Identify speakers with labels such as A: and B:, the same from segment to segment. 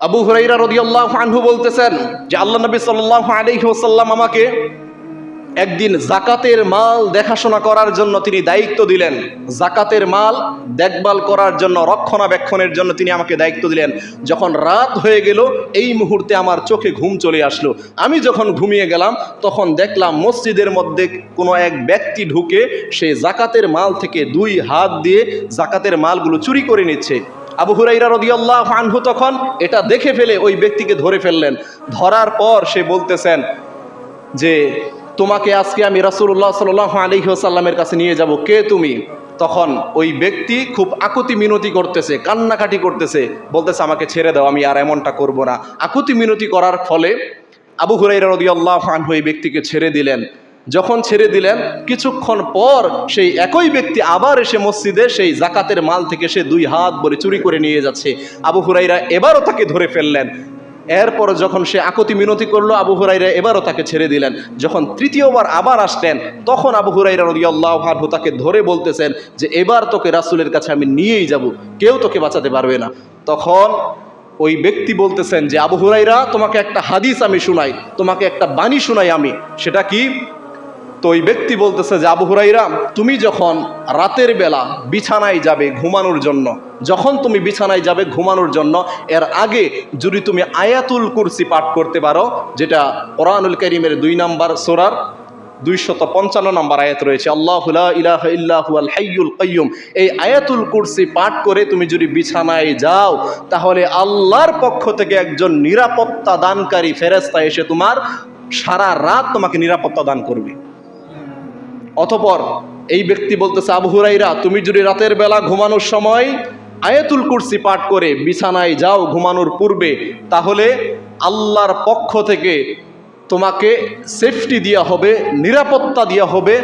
A: আবু হুরাইরা রদিয়াল্লাহ আনহু বলতেছেন যে আল্লাহ নবী সাল্লাল্লাহু আলাইহি ওয়াসাল্লাম আমাকে একদিন জাকাতের মাল দেখাশোনা করার জন্য তিনি দায়িত্ব দিলেন। জাকাতের মাল দেখভাল করার জন্য, রক্ষণাবেক্ষণের জন্য তিনি আমাকে দায়িত্ব দিলেন। যখন রাত হয়ে গেল, এই মুহূর্তে আমার চোখে ঘুম চলে আসলো। আমি যখন ঘুমিয়ে গেলাম, তখন দেখলাম মসজিদের মধ্যে কোনো এক ব্যক্তি ঢুকে সে জাকাতের মাল থেকে দুই হাত দিয়ে জাকাতের মালগুলো চুরি করে নিচ্ছে। আবু হুরাইরা রদিয়াল্লাহ আনহু তখন এটা দেখে ফেলে ওই ব্যক্তিকে ধরে ফেললেন। ধরার পর সে বলতেছেন যে, তোমাকে আজকে আমি রাসূলুল্লাহ সাল্লাহ আলী সাল্লামের কাছে নিয়ে যাব। কে তুমি? তখন ওই ব্যক্তি খুব আকুতি মিনতি করতেছে, কান্নাকাটি করতেছে, বলতেছে, আমাকে ছেড়ে দাও, আমি আর এমনটা করব না। আকুতি মিনতি করার ফলে আবু হুরাইরা রদিয়াল্লাহ আনহু এই ব্যক্তিকে ছেড়ে দিলেন। যখন ছেড়ে দিলেন, কিছুক্ষণ পর সেই একই ব্যক্তি আবার এসে মসজিদে সেই জাকাতের মাল থেকে সে দুই হাত ভরে চুরি করে নিয়ে যাচ্ছে। আবু হুরাইরা এবারও তাকে ধরে ফেললেন। এরপর যখন সে আকতি মিনতি করল, আবু হুরাইরা এবারও তাকে ছেড়ে দিলেন। যখন তৃতীয়বার আবার আসলেন, তখন আবু হুরাইরা রদিয়াল্লাহ আনহু তাকে ধরে বলতেছেন যে, এবার তোকে রাসূলের কাছে আমি নিয়েই যাব। কেউ তোকে বাঁচাতে পারবে না। তখন ওই ব্যক্তি বলতেছেন যে, আবু হুরাইরা তোমাকে একটা হাদিস আমি শুনাই, তোমাকে একটা বাণী শুনাই আমি। সেটা কি? তো ওই ব্যক্তি বলতেছে যে, আবু হুরাইরা তুমি যখন রাতের বেলা বিছানায় যাবে ঘুমানোর জন্য, যখন তুমি বিছানায় যাবে ঘুমানোর জন্য, এর আগে যদি তুমি আয়াতুল কুরসি পাঠ করতে পারো, যেটা কোরআনুল করিমের দুই নাম্বার সোরার দুইশত পঞ্চান্ন নম্বর আয়াত রয়েছে, আল্লাহ ইলাহ ইল্লাহুল হাইয়ুল কাইয়ুম এই আয়াতুল কুরসি পাঠ করে তুমি যদি বিছানায় যাও, তাহলে আল্লাহর পক্ষ থেকে একজন নিরাপত্তা দানকারী ফেরেস্তা এসে তোমার সারা রাত তোমাকে নিরাপত্তা দান করবে। অতপর এই ব্যক্তি বলতেছে, আবু হুরাইরা, তুমি যদি রাতের বেলা ঘুমানোর সময় আয়াতুল কুরসি পাঠ করে বিছানায় যাও ঘুমানোর পূর্বে, তাহলে আল্লাহর পক্ষ থেকে তোমাকে সেফটি দেওয়া হবে, নিরাপত্তা দেওয়া হবে,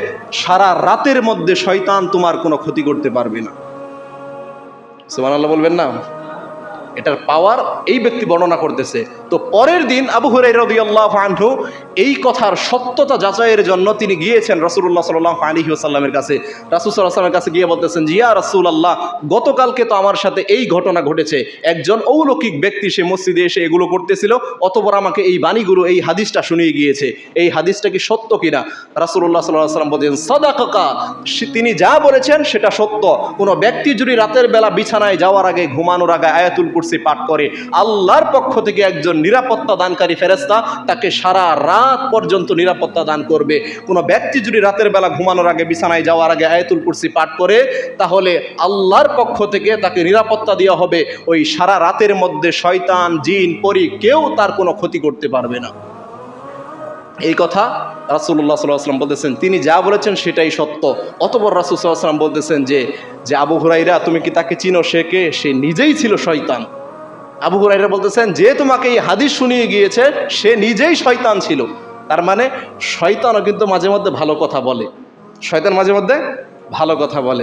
A: সারা রাতের মধ্যে শয়তান তোমার কোনো ক্ষতি করতে পারবে না। সুমান আল্লাহ বলবেন না? এটার পাওয়ার এই ব্যক্তি বর্ণনা করতেছে। তো পরের দিন আবু হুরাই রদিয়াল্লাহ আনহু এই কথার সত্যতা যাচাইয়ের জন্য তিনি গিয়েছেন রসুল্লাহ সাল্লাহ আলী সাল্লামের কাছে। রাসুল সাল্লামের কাছে গিয়ে বলতেছেন, জিয়া রাসুল আল্লাহ গতকালকে তো আমার সাথে এই ঘটনা ঘটেছে। একজন অলৌকিক ব্যক্তি সে মসজিদে এসে এগুলো করতেছিল, অতপর আমাকে এই বাণীগুলো, এই হাদিসটা শুনিয়ে গিয়েছে। এই হাদিসটা কি সত্য কিনা? রাসুল্লাহ সাল্লাহ সাল্লাম বলছেন সদা কাকা তিনি যা বলেছেন সেটা সত্য। কোনো ব্যক্তি যদি রাতের বেলা বিছানায় যাওয়ার আগে ঘুমানোর আগে আয়াতুল কুরসি পাঠ করে, আল্লাহর পক্ষ থেকে একজন নিরাপত্তা দানকারী ফেরেস্তা তাকে সারা রাত পর্যন্ত নিরাপত্তা দান করবে। কোনো ব্যক্তি যদি রাতের বেলা ঘুমানোর আগে বিছানায় যাওয়ার আগে আয়তুল কুরসি পাঠ করে, তাহলে আল্লাহর পক্ষ থেকে তাকে নিরাপত্তা দেওয়া হবে। ওই সারা রাতের মধ্যে শয়তান, জিন, পরি কেউ তার কোনো ক্ষতি করতে পারবে না। এই কথা রাসুল্লাহ সাল্লাম বলতেছেন। তিনি যা বলেছেন সেটাই সত্য। অতপর রাসুল সাল্লাম বলতেছেন যে যে আবু হুরাইরা তুমি কি তাকে চিনো? সে কে? সে নিজেই ছিল শয়তান। আবু হুরাইরা বলতেছেন, যে তোমাকে এই হাদিস শুনিয়ে গিয়েছে, সে নিজেই শয়তান ছিল। তার মানে শয়তানও কিন্তু মাঝে মধ্যে ভালো কথা বলে। শয়তান মাঝে মধ্যে ভালো কথা বলে।